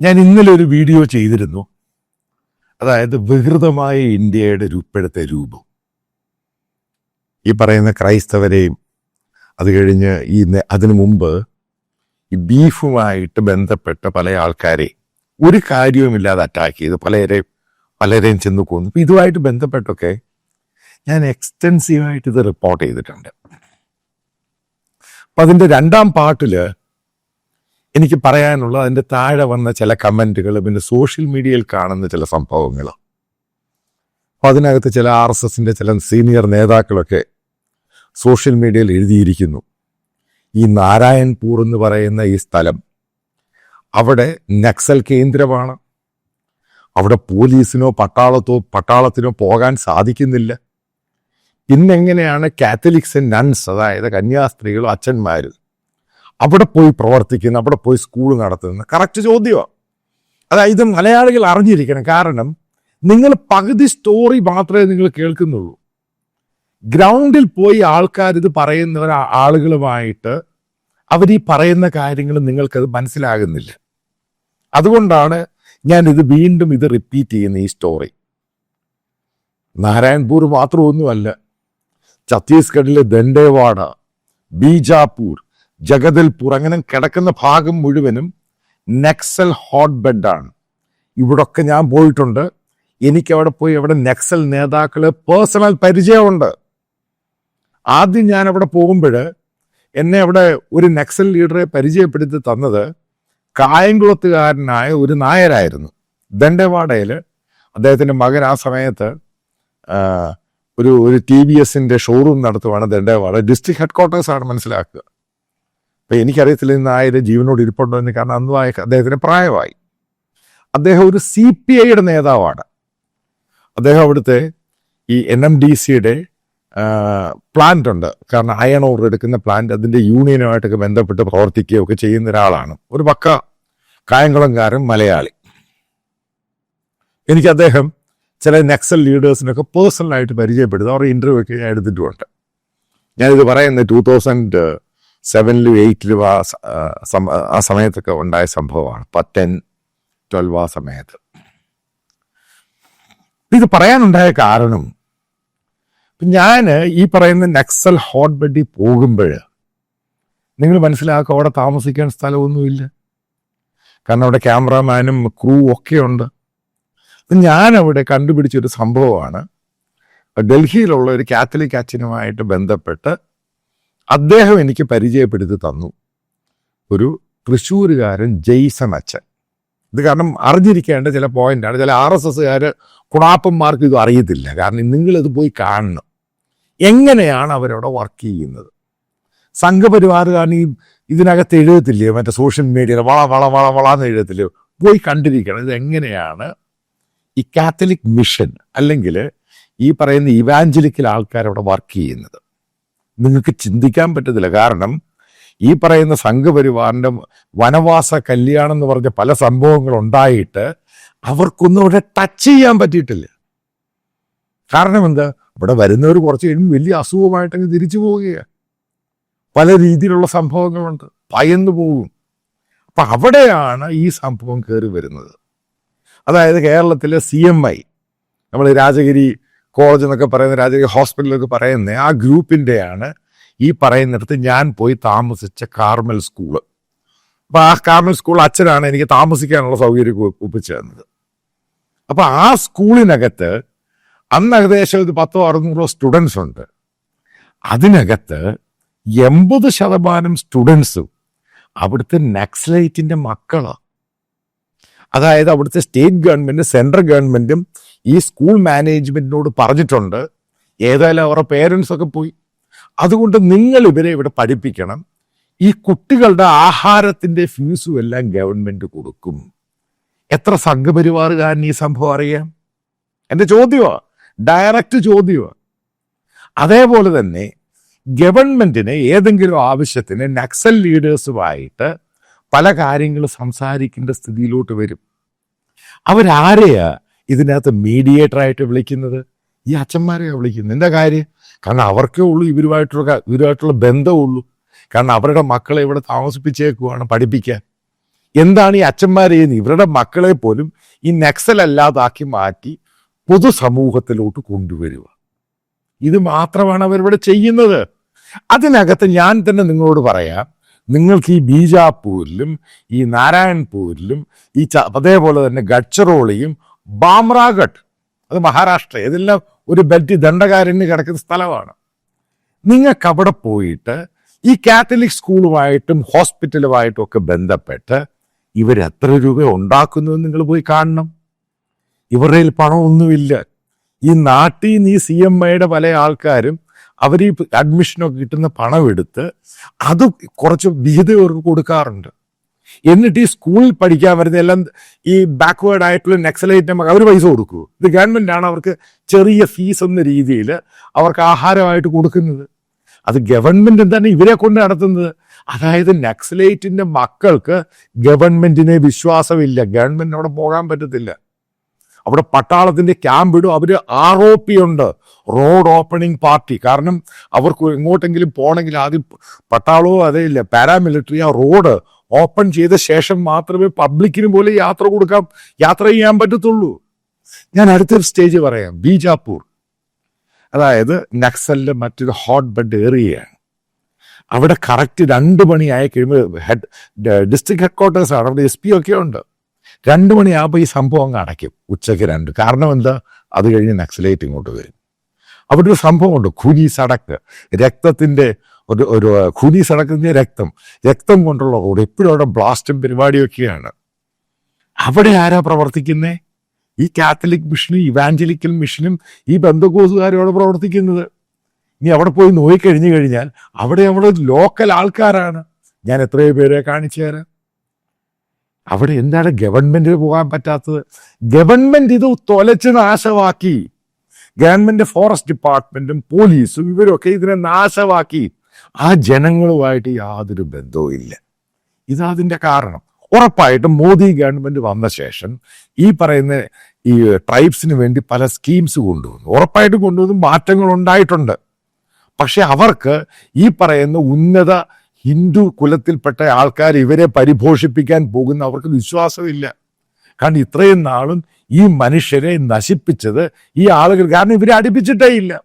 ഞാൻ ഇന്നലെ ഒരു വീഡിയോ ചെയ്തിരുന്നു. അതായത് വികൃതമായ ഇന്ത്യയുടെ ഇപ്പോഴത്തെ രൂപം. ഈ പറയുന്ന ക്രൈസ്തവരെയും അത് കഴിഞ്ഞ് ഈ അതിനു മുമ്പ് ഈ ബീഫുമായിട്ട് ബന്ധപ്പെട്ട പല ആൾക്കാരെ ഒരു കാര്യവുമില്ലാതെ അറ്റാക്ക് ചെയ്ത് പലരെയും പലരെയും ചെന്ന് കൊന്നു. ഇപ്പം ഇതുമായിട്ട് ബന്ധപ്പെട്ടൊക്കെ ഞാൻ എക്സ്റ്റെൻസീവായിട്ട് ഇത് റിപ്പോർട്ട് ചെയ്തിട്ടുണ്ട്. അപ്പം അതിന്റെ രണ്ടാം പാർട്ടിൽ എനിക്ക് പറയാനുള്ള അതിന്റെ താഴെ വന്ന ചില കമന്റുകൾ പിന്നെ സോഷ്യൽ മീഡിയയിൽ കാണുന്ന ചില സംഭവങ്ങൾ. അപ്പോൾ അതിനകത്ത് ചില ആർ എസ് എസിന്റെ ചില സീനിയർ നേതാക്കളൊക്കെ സോഷ്യൽ മീഡിയയിൽ എഴുതിയിരിക്കുന്നു. ഈ നാരായൺപൂർ എന്ന് പറയുന്ന ഈ സ്ഥലം അവിടെ നക്സൽ കേന്ദ്രമാണ്. അവിടെ പോലീസിനോ പട്ടാളത്തോ പട്ടാളത്തിനോ പോകാൻ സാധിക്കുന്നില്ല. പിന്നെങ്ങനെയാണ് കാത്തലിക്സ് നൺസ് അതായത് കന്യാസ്ത്രീകളും അച്ഛന്മാരും അവിടെ പോയി പ്രവർത്തിക്കുന്ന അവിടെ പോയി സ്കൂൾ നടത്തുന്ന കറക്റ്റ് ചോദ്യമാണ് അതായത് മലയാളികൾ അറിഞ്ഞിരിക്കണം. കാരണം നിങ്ങൾ പകുതി സ്റ്റോറി മാത്രമേ നിങ്ങൾ കേൾക്കുന്നുള്ളൂ. ഗ്രൗണ്ടിൽ പോയി ആൾക്കാർ ഇത് പറയുന്ന ആളുകളുമായിട്ട് അവർ ഈ പറയുന്ന കാര്യങ്ങൾ നിങ്ങൾക്കത് മനസ്സിലാകുന്നില്ല. അതുകൊണ്ടാണ് ഞാൻ ഇത് വീണ്ടും ഇത് റിപ്പീറ്റ് ചെയ്യുന്ന ഈ സ്റ്റോറി നാരായൺപൂർ മാത്രമൊന്നുമല്ല ഛത്തീസ്ഗഡിലെ ദണ്ഡേവാഡ ബീജാപൂർ ജഗദൽപൂർ അങ്ങനെ കിടക്കുന്ന ഭാഗം മുഴുവനും നെക്സൽ ഹോട്ട് ബെഡാണ്. ഇവിടൊക്കെ ഞാൻ പോയിട്ടുണ്ട്. എനിക്ക് അവിടെ പോയി അവിടെ നെക്സൽ നേതാക്കൾ പേഴ്സണൽ പരിചയമുണ്ട്. ആദ്യം ഞാൻ അവിടെ പോകുമ്പോൾ എന്നെ അവിടെ ഒരു നെക്സൽ ലീഡറെ പരിചയപ്പെടുത്തി തന്നത് കായംകുളത്തുകാരനായ ഒരു നായരായിരുന്നു. ദണ്ടവാടയിൽ അദ്ദേഹത്തിന്റെ മകൻ ആ സമയത്ത് ഒരു ഒരു ടി വി എസിന്റെ ഷോറൂം നടത്തുവാണ് ദണ്ഡവാഡ ഡിസ്ട്രിക്ട് ഹെഡ് ക്വാർട്ടേഴ്സാണ് മനസ്സിലാക്കുക. അപ്പൊ എനിക്കറിയത്തില്ല ഇന്ന് നായര് ജീവനോട് ഇരിപ്പുണ്ടോ എന്ന്. കാരണം അന്ന് അദ്ദേഹത്തിന് പ്രായമായി. അദ്ദേഹം ഒരു സി പി ഐയുടെ നേതാവാണ്. അദ്ദേഹം അവിടുത്തെ ഈ എൻ എം ഡി സിയുടെ പ്ലാന്റ് ഉണ്ട്. കാരണം അയൺ ഓർ എടുക്കുന്ന പ്ലാന്റ് അതിന്റെ യൂണിയനുമായിട്ടൊക്കെ ബന്ധപ്പെട്ട് പ്രവർത്തിക്കുകയൊക്കെ ചെയ്യുന്ന ഒരാളാണ്. ഒരു പക്ക കായംകുളംകാരൻ മലയാളി. എനിക്ക് അദ്ദേഹം ചില നക്സൽ ലീഡേഴ്സിനൊക്കെ പേഴ്സണലായിട്ട് പരിചയപ്പെടുത്തും. അവരുടെ ഇന്റർവ്യൂ ഒക്കെ ഞാൻ എടുത്തിട്ടുമുണ്ട്. ഞാനിത് പറയുന്നത് ടൂ തൗസൻഡ് സെവനിലും എയ്റ്റിലും ആ ആ സമയത്തൊക്കെ ഉണ്ടായ സംഭവമാണ്. പത്തൻ ട്വൽവ് ആ സമയത്ത്. ഇത് പറയാനുണ്ടായ കാരണം ഞാൻ ഈ പറയുന്ന നക്സൽ ഹോട്ട് ബെഡിൽ പോകുമ്പോൾ നിങ്ങൾ മനസ്സിലാക്കുക അവിടെ താമസിക്കാൻ സ്ഥലമൊന്നുമില്ല. കാരണം അവിടെ ക്യാമറാമാനും ക്രൂ ഒക്കെ ഉണ്ട്. ഞാൻ അവിടെ കണ്ടുപിടിച്ചൊരു സംഭവമാണ്. ഡൽഹിയിലുള്ള ഒരു കാത്തലിക് അച്ഛനുമായിട്ട് ബന്ധപ്പെട്ട് അദ്ദേഹം എനിക്ക് പരിചയപ്പെടുത്തി തന്നു. ഒരു തൃശ്ശൂരുകാരൻ ജെയ്സൺ അച്ഛൻ. ഇത് കാരണം അറിഞ്ഞിരിക്കേണ്ട ചില പോയിന്റാണ് ചില ആർ എസ് എസ്സുകാർ കുണാപ്പന്മാർക്ക് ഇത് അറിയത്തില്ല. കാരണം നിങ്ങളിത് പോയി കാണണം. എങ്ങനെയാണ് അവരവിടെ വർക്ക് ചെയ്യുന്നത്? സംഘപരിവാറുകാരൻ ഈ ഇതിനകത്ത് എഴുതത്തില്ലേ? മറ്റേ സോഷ്യൽ മീഡിയയിൽ വള വള വള വള എന്ന് എഴുതത്തില്ലേ? പോയി കണ്ടിരിക്കണം. ഇത് എങ്ങനെയാണ്? ഈ കാത്തലിക് മിഷൻ അല്ലെങ്കിൽ ഈ പറയുന്ന ഇവാഞ്ചലിക്കൽ ആൾക്കാരവിടെ വർക്ക് ചെയ്യുന്നത്. നിങ്ങൾക്ക് ചിന്തിക്കാൻ പറ്റത്തില്ല. കാരണം ഈ പറയുന്ന സംഘപരിവാറിന്റെ വനവാസ കല്യാണം എന്ന് പറഞ്ഞ പല സംഭവങ്ങൾ ഉണ്ടായിട്ട് അവർക്കൊന്നും ഇവിടെ ടച്ച് ചെയ്യാൻ പറ്റിയിട്ടില്ല. കാരണം എന്താ? ഇവിടെ വരുന്നവർ കുറച്ച് കഴിയുമ്പോൾ വലിയ അസുഖമായിട്ടങ്ങ് തിരിച്ചു പോവുകയാണ് പല രീതിയിലുള്ള സംഭവങ്ങളുണ്ട്. ഭയന്നു പോകും. അപ്പം അവിടെയാണ് ഈ സംഭവം കയറി വരുന്നത്. അതായത് കേരളത്തിലെ സി എം ഐ നമ്മൾ രാജഗിരി കോളേജ് എന്നൊക്കെ പറയുന്ന രാജകീയ ഹോസ്പിറ്റലൊക്കെ പറയുന്ന ആ ഗ്രൂപ്പിന്റെയാണ് ഈ പറയുന്നിടത്ത് ഞാൻ പോയി താമസിച്ച കാർമൽ സ്കൂൾ അപ്പോൾ ആ കാർമൽ സ്കൂൾ അച്ഛനാണ് എനിക്ക് താമസിക്കാനുള്ള സൗകര്യം ഒപ്പിച്ചിരുന്നത് അപ്പൊ ആ സ്കൂളിനകത്ത് അന്ന് ഏകദേശം ഒരു പത്തോ അറുന്നൂറോ സ്റ്റുഡൻസ് ഉണ്ട്. അതിനകത്ത് എൺപത് ശതമാനം സ്റ്റുഡൻസും അവിടുത്തെ നക്സലൈറ്റിന്റെ മക്കളാണ് അതായത് അവിടുത്തെ സ്റ്റേറ്റ് ഗവൺമെന്റും സെൻട്രൽ ഗവൺമെന്റും ഈ സ്കൂൾ മാനേജ്മെന്റിനോട് പറഞ്ഞിട്ടുണ്ട്. ഏതായാലും അവരുടെ പേരൻസ് ഒക്കെ പോയി. അതുകൊണ്ട് നിങ്ങൾ ഇവരെ ഇവിടെ പഠിപ്പിക്കണം. ഈ കുട്ടികളുടെ ആഹാരത്തിന്റെ ഫീസും എല്ലാം ഗവൺമെന്റ് കൊടുക്കും. എത്ര സംഘപരിവാറുകാരൻ ഈ സംഭവം അറിയാം? എന്റെ ചോദ്യമോ. ഡയറക്റ്റ് ചോദ്യമോ. അതേപോലെ തന്നെ ഗവൺമെന്റിന് ഏതെങ്കിലും ആവശ്യത്തിന് നക്സൽ ലീഡേഴ്സുമായിട്ട് പല കാര്യങ്ങളും സംസാരിക്കേണ്ട സ്ഥിതിയിലോട്ട് വരും. അവരാരെയാ ഇതിനകത്ത് മീഡിയേറ്ററായിട്ട് വിളിക്കുന്നത്? ഈ അച്ഛന്മാരെയാണ് വിളിക്കുന്നത്? എന്താ കാര്യം? കാരണം അവർക്കേ ഉള്ളൂ ഇവരുമായിട്ടുള്ള ഇവരുമായിട്ടുള്ള ബന്ധമുള്ളൂ കാരണം അവരുടെ മക്കളെ ഇവിടെ താമസിപ്പിച്ചേക്കുവാണ് പഠിപ്പിക്കാൻ. എന്താണ് ഈ അച്ഛന്മാർ ചെയ്യുന്നത് ഇവരുടെ മക്കളെ പോലും ഈ നക്സൽ അല്ലാതാക്കി മാറ്റി പൊതുസമൂഹത്തിലോട്ട് കൊണ്ടുവരിക. ഇത് മാത്രമാണ് അവരിവിടെ ചെയ്യുന്നത്. അതിനകത്ത് ഞാൻ തന്നെ നിങ്ങളോട് പറയാം നിങ്ങൾക്ക് ഈ ബീജാപ്പൂരിലും ഈ നാരായൺപൂരിലും ഈ അതേപോലെ തന്നെ ഗഡ്ചറോളിയും ബാമ്രാഗഡ് അത് മഹാരാഷ്ട്ര ഇതെല്ലാം ഒരു ബെൽറ്റ് ദണ്ഡകാരണ്യ കിടക്കുന്ന സ്ഥലമാണ്. നിങ്ങൾക്ക് അവിടെ പോയിട്ട് ഈ കാത്തലിക് സ്കൂളുമായിട്ടും ഹോസ്പിറ്റലുമായിട്ടും ഒക്കെ ബന്ധപ്പെട്ട് ഇവർ എത്ര രൂപ ഉണ്ടാക്കുന്നു എന്ന് നിങ്ങൾ പോയി കാണണം. ഇവരുടെ പണമൊന്നുമില്ല. ഈ നാട്ടിൽ നിന്ന് ഈ സി എം ഐയുടെ പല ആൾക്കാരും അവർ ഈ അഡ്മിഷനൊക്കെ കിട്ടുന്ന പണം എടുത്ത് അത് കുറച്ച് വിഹിതം അവർക്ക് കൊടുക്കാറുണ്ട്. എന്നിട്ട് ഈ സ്കൂളിൽ പഠിക്കാൻ വരുന്ന എല്ലാം ഈ ബാക്ക്വേർഡ് ആയിട്ടുള്ള നെക്സലൈറ്റ് അവർ പൈസ കൊടുക്കൂ. ഇത് ഗവൺമെന്റ് ആണ് അവർക്ക് ചെറിയ ഫീസ് എന്ന രീതിയിൽ അവർക്ക് ആഹാരമായിട്ട് കൊടുക്കുന്നത്. അത് ഗവൺമെന്റ് എന്താണ് ഇവരെ കൊണ്ട് നടത്തുന്നത്. അതായത് നക്സലൈറ്റിന്റെ മക്കൾക്ക് ഗവൺമെന്റിനെ വിശ്വാസമില്ല. ഗവൺമെന്റ് അവിടെ പോകാൻ പറ്റത്തില്ല. അവിടെ പട്ടാളത്തിന്റെ ക്യാമ്പ് ഇടും. അവർ ആർ ഒ പി ഉണ്ട്. റോഡ് ഓപ്പണിംഗ് പാർട്ടി കാരണം അവർക്ക് എങ്ങോട്ടെങ്കിലും പോകണമെങ്കിൽ ആദ്യം പട്ടാളവും അതേ ഇല്ല പാരാമിലിറ്ററി ആ റോഡ് ഓപ്പൺ ചെയ്ത ശേഷം മാത്രമേ പബ്ലിക്കിന് പോലെ യാത്ര കൊടുക്കാൻ യാത്ര ചെയ്യാൻ പറ്റത്തുള്ളൂ. ഞാൻ അടുത്തൊരു സ്റ്റേജ് പറയാം. ബീജാപ്പൂർ അതായത് നക്സലിന്റെ മറ്റൊരു ഹോട്ട് ബെഡ് ഏറിയയാണ് അവിടെ കറക്റ്റ് രണ്ട് മണിയായി കഴിയുമ്പോൾ ഹെഡ് ഡിസ്ട്രിക്ട് ഹെഡ് ക്വാർട്ടേഴ്സ് ആണ്. അവിടെ എസ് പി ഒക്കെ ഉണ്ട്. രണ്ട് മണിയാകുമ്പോൾ ഈ സംഭവം അങ്ങ് അടയ്ക്കും. ഉച്ചയ്ക്ക് രണ്ട്. കാരണം എന്താ? അത് കഴിഞ്ഞ് നക്സലേറ്റ് ഇങ്ങോട്ട് വരും. അവിടെ ഒരു സംഭവമുണ്ട് ഖുനി സടക്ക്. രക്തത്തിന്റെ ഒരു ഒരു ഖുനി സടക്കിന്റെ രക്തം. രക്തം കൊണ്ടുള്ള റോഡ് എപ്പോഴും അവിടെ ബ്ലാസ്റ്റും പരിപാടിയൊക്കെയാണ്. അവിടെ ആരാ പ്രവർത്തിക്കുന്നേ? ഈ കാത്തലിക് മിഷനും ഇവാഞ്ചലിക്കൽ മിഷനും ഈ ബന്ധുക്കോസുകാരും അവിടെ പ്രവർത്തിക്കുന്നത്. ഇനി അവിടെ പോയി നോയിക്കഴിഞ്ഞു കഴിഞ്ഞാൽ അവിടെ അവിടെ ലോക്കൽ ആൾക്കാരാണ്. ഞാൻ എത്രയോ പേരെ കാണിച്ചു തരാം. അവിടെ എന്താണ് ഗവൺമെന്റ് പോകാൻ പറ്റാത്തത്? ഗവൺമെന്റ് ഇത് തൊലച്ച് നാശമാക്കി. ഗവൺമെന്റ് ഫോറസ്റ്റ് ഡിപ്പാർട്ട്മെന്റും പോലീസും ഇവരൊക്കെ ഇതിനെ നാശമാക്കി. ആ ജനങ്ങളുമായിട്ട് യാതൊരു ബന്ധവും ഇല്ല. ഇതതിന്റെ കാരണം. ഉറപ്പായിട്ടും മോദി ഗവൺമെന്റ് വന്ന ശേഷം ഈ പറയുന്ന ഈ ട്രൈബ്സിന് വേണ്ടി പല സ്കീംസ് കൊണ്ടുവന്നു. ഉറപ്പായിട്ടും കൊണ്ടുവന്ന് മാറ്റങ്ങൾ ഉണ്ടായിട്ടുണ്ട് പക്ഷെ അവർക്ക് ഈ പറയുന്ന ഉന്നത ഹിന്ദു കുലത്തിൽപ്പെട്ട ആൾക്കാർ ഇവരെ പരിപോഷിപ്പിക്കാൻ പോകുന്ന അവർക്ക് വിശ്വാസമില്ല. കാരണം ഇത്രയും നാളും ഈ മനുഷ്യരെ നശിപ്പിച്ചത് ഈ ആളുകൾ. കാരണം ഇവരെ അടുപ്പിച്ചിട്ടേ ഇല്ല.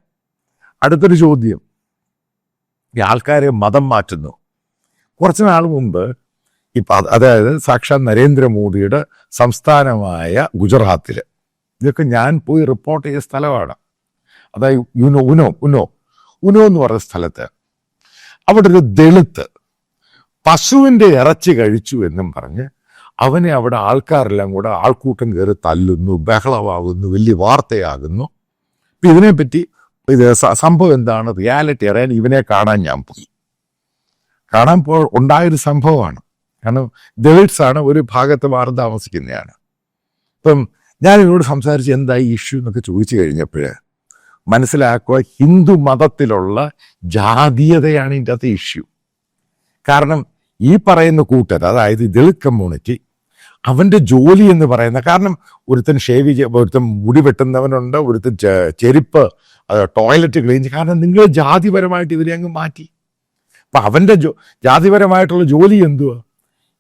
അടുത്തൊരു ചോദ്യം. ഈ ആൾക്കാരെ മതം മാറ്റുന്നു. കുറച്ച് നാൾ മുമ്പ് ഇപ്പൊ അത് അതായത് സാക്ഷാത് നരേന്ദ്രമോദിയുടെ സംസ്ഥാനമായ ഗുജറാത്തിൽ ഇതൊക്കെ ഞാൻ പോയി റിപ്പോർട്ട് ചെയ്ത സ്ഥലമാണ്. അതായത് യുനോ ഉനോ ഉനോ ഉനോ എന്ന് പറയുന്ന സ്ഥലത്ത്. അവിടെ ഒരു ദളിത്ത് പശുവിന്റെ ഇറച്ചി കഴിച്ചു എന്നും പറഞ്ഞ് അവനെ അവിടെ ആൾക്കാരെല്ലാം കൂടെ ആൾക്കൂട്ടം കയറി തല്ലുന്നു ബഹളമാകുന്നു വലിയ വാർത്തയാകുന്നു. അപ്പം ഇതിനെപ്പറ്റി ഇത് സംഭവം എന്താണ്? റിയാലിറ്റി അറിയാൻ ഇവനെ കാണാൻ ഞാൻ പോയി. കാണാൻ പോ ഉണ്ടായൊരു സംഭവമാണ്. കാരണം ദളിറ്റ്സ് ആണ് ഒരു ഭാഗത്ത് മാറി താമസിക്കുന്നതാണ് ഇപ്പം ഞാൻ ഇവരോട് സംസാരിച്ച് എന്താ ഈ ഇഷ്യൂ എന്നൊക്കെ ചോദിച്ചു കഴിഞ്ഞപ്പോൾ മനസ്സിലാക്കുക ഹിന്ദു മതത്തിലുള്ള ജാതീയതയാണ് ഇതിന്റെ അകത്ത് ഇഷ്യൂ കാരണം ഈ പറയുന്ന കൂട്ടർ അതായത് ദളിത് കമ്മ്യൂണിറ്റി അവന്റെ ജോലി എന്ന് പറയുന്ന കാരണം ഒരുത്തൻ ഷേവ് ഒരുത്തൻ മുടി വെട്ടുന്നവനുണ്ട് ഒരുത്തൻ ചെരുപ്പ് ടോയ്ലറ്റ് ക്ലീൻ കാരണം നിങ്ങൾ ജാതിപരമായിട്ട് ഇവരെ അങ്ങ് മാറ്റി. അപ്പം അവന്റെ ജോ ജാതിപരമായിട്ടുള്ള ജോലി എന്തുവാ?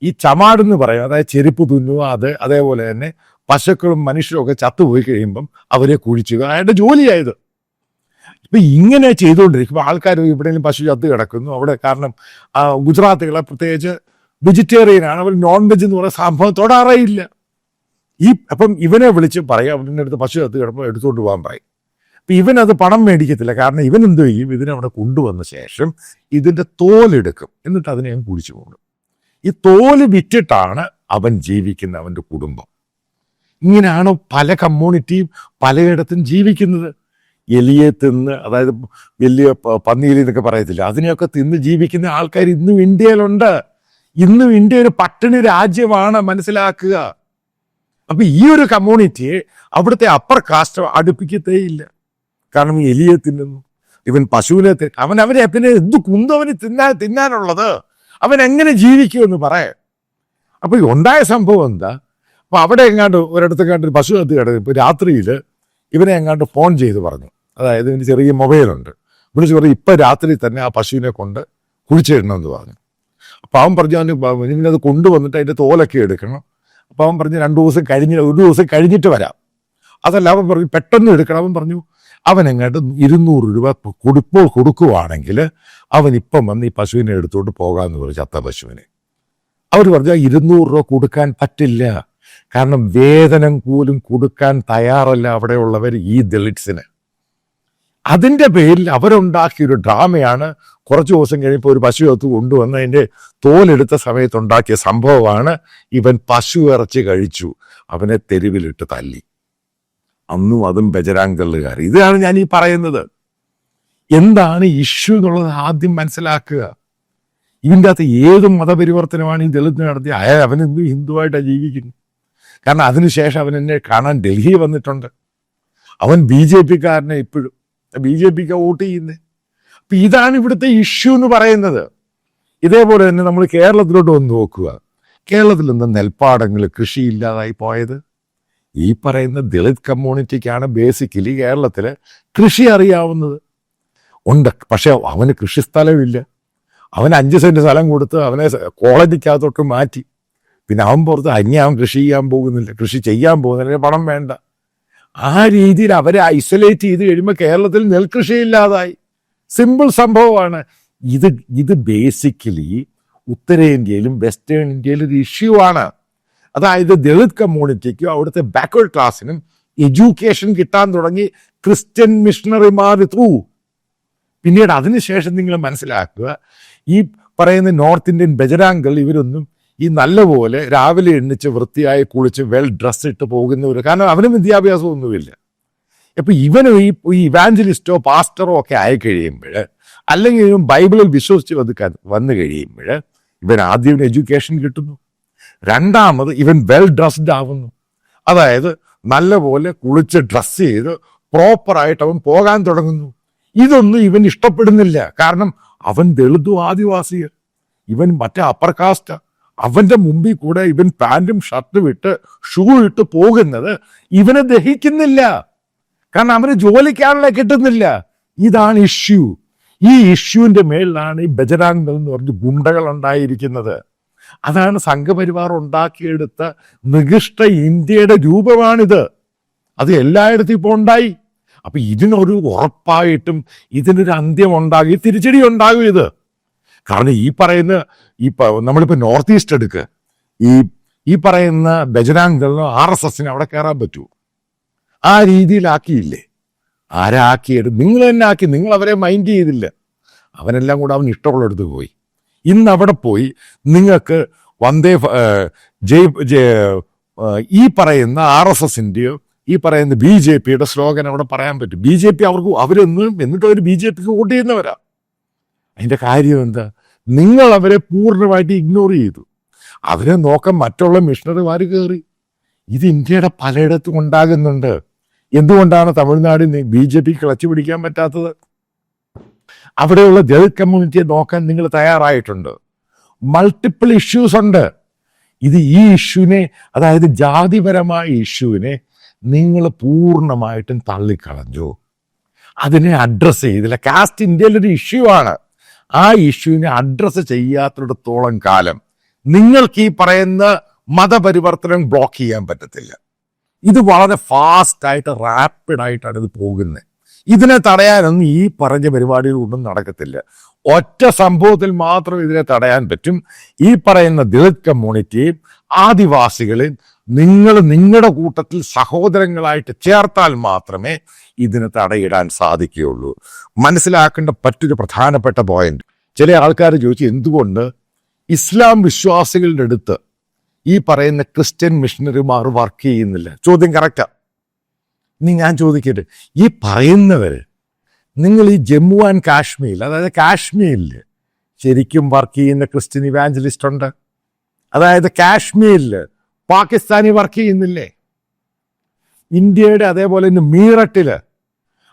ഈ ചമാടെന്ന് പറയും അതായത് ചെരുപ്പ് തുന്നുക അത് അതേപോലെ തന്നെ പശുക്കളും മനുഷ്യരും ഒക്കെ ചത്തുപോയി കഴിയുമ്പം അവരെ കുഴിച്ചുക അയാളുടെ ജോലിയായത് ഇപ്പൊ ഇങ്ങനെ ചെയ്തുകൊണ്ടിരിക്കുമ്പോൾ ആൾക്കാർ എവിടെയെങ്കിലും പശു ചത്ത് കിടക്കുന്നു. അവിടെ കാരണം ഗുജറാത്തുകളെ പ്രത്യേകിച്ച് വെജിറ്റേറിയൻ ആണ്. അവർ നോൺ വെജ് എന്ന് പറയുന്ന സംഭവം തൊടാറേയില്ല. ഈ അപ്പം ഇവനെ വിളിച്ച് പറയാം. അവന്റെ അടുത്ത് പശു ചത്ത് കിടപ്പോൾ എടുത്തുകൊണ്ട് പോകാൻ പറയും. അപ്പം ഇവനത് പണം മേടിക്കത്തില്ല. കാരണം ഇവൻ എന്ത് ചെയ്യും? ഇതിനെ അവിടെ കൊണ്ടുവന്ന ശേഷം ഇതിന്റെ തോലെടുക്കും എന്നിട്ട് അതിനെ ഞാൻ കുടിച്ചു പോകും. ഈ തോൽ വിറ്റിട്ടാണ് അവൻ ജീവിക്കുന്ന അവന്റെ കുടുംബം. ഇങ്ങനെയാണ് പല കമ്മ്യൂണിറ്റിയും പലയിടത്തും ജീവിക്കുന്നത്? എലിയെ തിന്ന് അതായത് വലിയ പന്നിയിലി എന്നൊക്കെ പറയത്തില്ല? അതിനെയൊക്കെ തിന്ന് ജീവിക്കുന്ന ആൾക്കാർ ഇന്നും ഇന്ത്യയിലുണ്ട്. ഇന്നും ഇന്ത്യ ഒരു പട്ടിണി രാജ്യമാണ് മനസ്സിലാക്കുക. അപ്പൊ ഈ ഒരു കമ്മ്യൂണിറ്റിയെ അവിടുത്തെ അപ്പർ കാസ്റ്റ് അടുപ്പിക്കത്തേ ഇല്ല. കാരണം എലിയെ തിന്നുന്നു. ഇവൻ പശുവിനെ അവൻ അവനെ പിന്നെ എന്ത് കുന്തവന് തിന്നാൻ തിന്നാനുള്ളത്? അവൻ എങ്ങനെ ജീവിക്കുമെന്ന് പറയാം. അപ്പൊ ഉണ്ടായ സംഭവം എന്താ? അപ്പൊ അവിടെ എങ്ങാണ്ട് ഒരിടത്ത് എങ്ങാണ്ട് ഒരു പശു അത് കിടന്നു ഇപ്പൊ രാത്രിയിൽ ഇവനെ എങ്ങാണ്ട് ഫോൺ ചെയ്ത് പറഞ്ഞു. അതായത് ഇതിന് ചെറിയ മൊബൈലുണ്ട്. വിളിച്ച് പറഞ്ഞു ഇപ്പം രാത്രി തന്നെ ആ പശുവിനെ കൊണ്ട് കുഴിച്ചിടണമെന്ന് പറഞ്ഞു. അപ്പം അവൻ പറഞ്ഞു അവന് ഇതിനത് കൊണ്ടുവന്നിട്ട് അതിന്റെ തോലൊക്കെ എടുക്കണം. അപ്പം അവൻ പറഞ്ഞു രണ്ട് ദിവസം കഴിഞ്ഞ് ഒരു ദിവസം കഴിഞ്ഞിട്ട് വരാം. അതല്ല അവൻ പറഞ്ഞു പെട്ടെന്ന് എടുക്കണം. അവൻ പറഞ്ഞു അവൻ എങ്ങോട്ട് ഇരുന്നൂറ് രൂപ കൊടുപ്പോൾ കൊടുക്കുവാണെങ്കിൽ അവൻ ഇപ്പം വന്ന് ഈ പശുവിനെ എടുത്തോണ്ട് പോകാമെന്ന് പറഞ്ഞു ചത്ത പശുവിനെ. അവർ പറഞ്ഞു "ആ ഇരുന്നൂറ് രൂപ കൊടുക്കാൻ പറ്റില്ല. കാരണം വേതനം പോലും കൊടുക്കാൻ തയ്യാറല്ല അവിടെയുള്ളവർ ഈ ദളിറ്റ്സിന് അതിന്റെ പേരിൽ അവരുണ്ടാക്കിയ ഒരു ഡ്രാമയാണ് കുറച്ച് ദിവസം കഴിയുമ്പോൾ ഒരു പശു ഒത്ത് കൊണ്ടുവന്ന് അതിന്റെ തോലെടുത്ത സമയത്ത് ഉണ്ടാക്കിയ സംഭവമാണ്. ഇവൻ പശു ഇറച്ചി കഴിച്ചു. അവനെ തെരുവിലിട്ട് തല്ലി. അന്നും അതും ബജരാങ്കല്ലുകാർ ഇതാണ് ഞാൻ ഈ പറയുന്നത്. എന്താണ് ഇഷ്യൂ എന്നുള്ളത് ആദ്യം മനസ്സിലാക്കുക. ഇതിന്റെ അകത്ത് ഏത് മതപരിവർത്തനമാണ് ഈ ദളിത് നടത്തിയ? അയാൾ അവനെന്ത് ഹിന്ദുവായിട്ടാണ് ജീവിക്കുന്നത് കാരണം അതിനുശേഷം അവൻ എന്നെ കാണാൻ ഡൽഹി വന്നിട്ടുണ്ട്. അവൻ ബി ജെ പിക്കാരനെ ഇപ്പോഴും. ബി ജെ പിക്ക് വോട്ട് ചെയ്യുന്നത് അപ്പൊ ഇതാണ് ഇവിടുത്തെ ഇഷ്യൂ എന്ന് പറയുന്നത്. ഇതേപോലെ തന്നെ നമ്മൾ കേരളത്തിലോട്ട് വന്ന് നോക്കുക. കേരളത്തിൽ നിന്ന് നെൽപ്പാടങ്ങൾ കൃഷി ഇല്ലാതായി പോയത്. ഈ പറയുന്ന ദളിത് കമ്മ്യൂണിറ്റിക്കാണ് ബേസിക്കലി കേരളത്തിൽ കൃഷി അറിയാവുന്നത്. ഉണ്ട്. പക്ഷെ അവന് കൃഷി സ്ഥലമില്ല അവന് അഞ്ച് സെന്റ് സ്ഥലം കൊടുത്ത് അവനെ കോളേജിക്കകത്തോട്ട് മാറ്റി. പിന്നെ അവൻ പുറത്ത് അന്യ അവൻ കൃഷി ചെയ്യാൻ പോകുന്നില്ല. കൃഷി ചെയ്യാൻ പോകുന്നില്ല. പണം വേണ്ട. ആ രീതിയിൽ അവരെ ഐസൊലേറ്റ് ചെയ്ത് കഴിയുമ്പോൾ കേരളത്തിൽ നെൽകൃഷി ഇല്ലാതായി സിമ്പിൾ സംഭവമാണ്. ഇത് ഇത് ബേസിക്കലി ഉത്തരേന്ത്യയിലും വെസ്റ്റേൺ ഇന്ത്യയിലും ഒരു ഇഷ്യൂ ആണ്. അതായത് ദളിത് കമ്മ്യൂണിറ്റിക്കും അവിടുത്തെ ബാക്ക്വേർഡ് ക്ലാസ്സിനും എഡ്യൂക്കേഷൻ കിട്ടാൻ തുടങ്ങി ക്രിസ്ത്യൻ മിഷണറിമാർ ത്രൂ പിന്നീട് അതിനുശേഷം നിങ്ങൾ മനസ്സിലാക്കുക ഈ പറയുന്ന നോർത്ത് ഇന്ത്യൻ ബജരാങ്കൾ ഇവരൊന്നും ഈ നല്ലപോലെ രാവിലെ എണ്ണിച്ച് വൃത്തിയായി കുളിച്ച് വെൽ ഡ്രസ് ഇട്ട് പോകുന്നവർ കാരണം അവനും വിദ്യാഭ്യാസമൊന്നുമില്ല. അപ്പം ഇവനും ഈ ഈ ഇവാഞ്ചലിസ്റ്റോ പാസ്റ്ററോ ഒക്കെ ആയി കഴിയുമ്പോൾ അല്ലെങ്കിൽ ഇവൻ ബൈബിളിൽ വിശ്വസിച്ച് വന്ന് വന്നു കഴിയുമ്പോൾ ഇവൻ ആദ്യം എഡ്യൂക്കേഷൻ കിട്ടുന്നു. രണ്ടാമത് ഇവൻ വെൽ ഡ്രസ്ഡ് ആവുന്നു. അതായത് നല്ലപോലെ കുളിച്ച് ഡ്രസ്സ് ചെയ്ത് പ്രോപ്പറായിട്ട് അവൻ പോകാൻ തുടങ്ങുന്നു. ഇതൊന്നും ഇവൻ ഇഷ്ടപ്പെടുന്നില്ല. കാരണം അവൻ ദളിതു ആദിവാസിയ ഇവൻ മറ്റേ അപ്പർ കാസ്റ്റ് അവന്റെ മുമ്പിൽ കൂടെ ഇവൻ പാന്റും ഷർട്ടും ഇട്ട് ഷൂ ഇട്ട് പോകുന്നത് ഇവനെ ദഹിക്കുന്നില്ല. കാരണം അവന് ജോലിക്കാരനെ കിട്ടുന്നില്ല. ഇതാണ് ഇഷ്യൂ ഈ ഇഷ്യൂവിന്റെ മേളിലാണ് ഈ ബജരാംഗൽ എന്ന് പറഞ്ഞ് ഗുണ്ടകൾ ഉണ്ടായിരിക്കുന്നത്. അതാണ് സംഘപരിവാർ ഉണ്ടാക്കിയെടുത്ത നികൃഷ്ട ഇന്ത്യയുടെ രൂപമാണിത്. അത് എല്ലായിടത്തും ഇപ്പോൾ ഉണ്ടായി. അപ്പൊ ഇതിനൊരു ഉറപ്പായിട്ടും ഇതിനൊരു അന്ത്യം ഉണ്ടാകും ഈ തിരിച്ചടി ഉണ്ടാകും ഇത്. കാരണം ഈ പറയുന്ന ഈ നമ്മളിപ്പോൾ നമ്മളിപ്പോ നോർത്ത് ഈസ്റ്റ് എടുക്ക്. ഈ ഈ പറയുന്ന ബജരാങ്കളിനോ ആർ എസ് എസിന് അവിടെ കയറാൻ പറ്റൂ. ആ രീതിയിലാക്കിയില്ലേ? ആരാക്കിയത്? നിങ്ങൾ തന്നെ ആക്കി. നിങ്ങൾ അവരെ മൈൻഡ് ചെയ്തില്ല. അവനെല്ലാം കൂടെ അവൻ ഇഷ്ടമുള്ളിടത്ത് പോയി. ഇന്ന് അവിടെ പോയി നിങ്ങൾക്ക് വന്ദേ ജയ് ഈ പറയുന്ന ആർ എസ് എസിന്റെയോ ഈ പറയുന്ന ബി ജെ പിയുടെ സ്ലോഗൻ അവിടെ പറയാൻ പറ്റും. ബി ജെ പി അവർക്ക് അവരൊന്നും എന്നിട്ട് അവർ ബി ജെ പിക്ക് വോട്ട് ചെയ്യുന്നവരാ. അതിന്റെ കാര്യം എന്താ? നിങ്ങൾ അവരെ പൂർണമായിട്ട് ഇഗ്നോർ ചെയ്തു. അവരെ നോക്കാൻ മറ്റുള്ള മിഷണറിമാർ കയറി ഇത് ഇന്ത്യയുടെ പലയിടത്തും ഉണ്ടാകുന്നുണ്ട്. എന്തുകൊണ്ടാണ് തമിഴ്നാടിന് ബി ജെ പി കിളച്ചു പിടിക്കാൻ പറ്റാത്തത്? അവിടെയുള്ള ദളിത് കമ്മ്യൂണിറ്റിയെ നോക്കാൻ നിങ്ങൾ തയ്യാറായിട്ടുണ്ട്. മൾട്ടിപ്പിൾ ഇഷ്യൂസ് ഉണ്ട്. ഇത് ഈ ഇഷ്യൂവിനെ അതായത് ജാതിപരമായ ഇഷ്യൂവിനെ നിങ്ങൾ പൂർണമായിട്ടും തള്ളിക്കളഞ്ഞു. അതിനെ അഡ്രസ്സ് ചെയ്തില്ല കാസ്റ്റ് ഇന്ത്യയിലൊരു ഇഷ്യൂ ആണ്. ആ ഇഷ്യൂവിനെ അഡ്രസ്സ് ചെയ്യാത്തിടത്തോളം കാലം നിങ്ങൾക്ക് ഈ പറയുന്ന മതപരിവർത്തനം ബ്ലോക്ക് ചെയ്യാൻ പറ്റത്തില്ല. ഇത് വളരെ ഫാസ്റ്റായിട്ട് റാപ്പിഡായിട്ടാണ് ഇത് പോകുന്നത്. ഇതിനെ തടയാനൊന്നും ഈ പറഞ്ഞ പരിപാടികളൊന്നും നടക്കത്തില്ല. ഒറ്റ സംഭവത്തിൽ മാത്രം ഇതിനെ തടയാൻ പറ്റും. ഈ പറയുന്ന ദളിത് കമ്മ്യൂണിറ്റിയും ആദിവാസികളെയും നിങ്ങൾ നിങ്ങളുടെ കൂട്ടത്തിൽ സഹോദരങ്ങളായിട്ട് ചേർത്താൽ മാത്രമേ ഇതിന് തടയിടാൻ സാധിക്കുകയുള്ളൂ. മനസ്സിലാക്കേണ്ട മറ്റൊരു പ്രധാനപ്പെട്ട പോയിന്റ് ചില ആൾക്കാർ ചോദിച്ചു എന്തുകൊണ്ട്? ഇസ്ലാം വിശ്വാസികളുടെ അടുത്ത് ഈ പറയുന്ന ക്രിസ്ത്യൻ മിഷണറിമാർ വർക്ക് ചെയ്യുന്നില്ല. ചോദ്യം കറക്റ്റാ ഇനി ഞാൻ ചോദിക്കട്ടെ ഈ പറയുന്നവർ നിങ്ങൾ ഈ ജമ്മു ആൻഡ് കാശ്മീരിൽ അതായത് കാശ്മീരിൽ ശരിക്കും വർക്ക് ചെയ്യുന്ന ക്രിസ്ത്യൻ ഇവാഞ്ചലിസ്റ്റ് ഉണ്ട്? അതായത് കാശ്മീരിൽ പാകിസ്ഥാനി വർക്ക് ചെയ്യുന്നില്ലേ? ഇന്ത്യയുടെ അതേപോലെ തന്നെ മീററ്റിൽ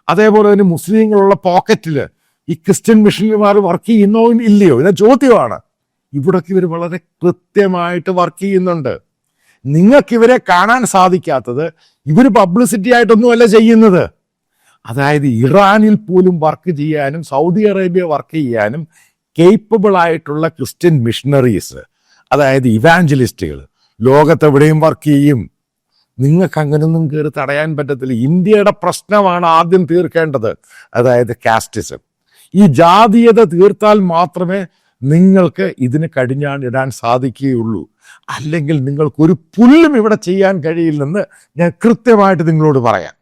അതേപോലെ തന്നെ മുസ്ലിങ്ങളുള്ള പോക്കറ്റിൽ ഈ ക്രിസ്ത്യൻ മിഷനറിമാർ വർക്ക് ചെയ്യുന്നോ ഇല്ലയോ ഇത് ചോദ്യമാണ്. ഇവിടൊക്കെ ഇവർ വളരെ കൃത്യമായിട്ട് വർക്ക് ചെയ്യുന്നുണ്ട്. നിങ്ങൾക്ക് ഇവരെ കാണാൻ സാധിക്കാത്തത് ഇവർ പബ്ലിസിറ്റി ആയിട്ടൊന്നുമല്ല ചെയ്യുന്നത്. അതായത് ഇറാനിൽ പോലും വർക്ക് ചെയ്യാനും സൗദി അറേബ്യ വർക്ക് ചെയ്യാനും കേപ്പബിൾ ആയിട്ടുള്ള ക്രിസ്ത്യൻ മിഷണറീസ് അതായത് ഇവാഞ്ചലിസ്റ്റുകൾ ലോകത്തെവിടെയും വർക്ക് ചെയ്യും. നിങ്ങൾക്ക് അങ്ങനൊന്നും കയറി തടയാൻ പറ്റത്തില്ല. ഇന്ത്യയുടെ പ്രശ്നമാണ് ആദ്യം തീർക്കേണ്ടത്. അതായത് കാസ്റ്റിസം ഈ ജാതീയത തീർത്താൽ മാത്രമേ നിങ്ങൾക്ക് ഇതിന് കടിഞ്ഞാണിടാൻ സാധിക്കുകയുള്ളൂ. അല്ലെങ്കിൽ നിങ്ങൾക്കൊരു പുല്ലും ഇവിടെ ചെയ്യാൻ കഴിയില്ലെന്ന് ഞാൻ കൃത്യമായിട്ട് നിങ്ങളോട് പറയാം.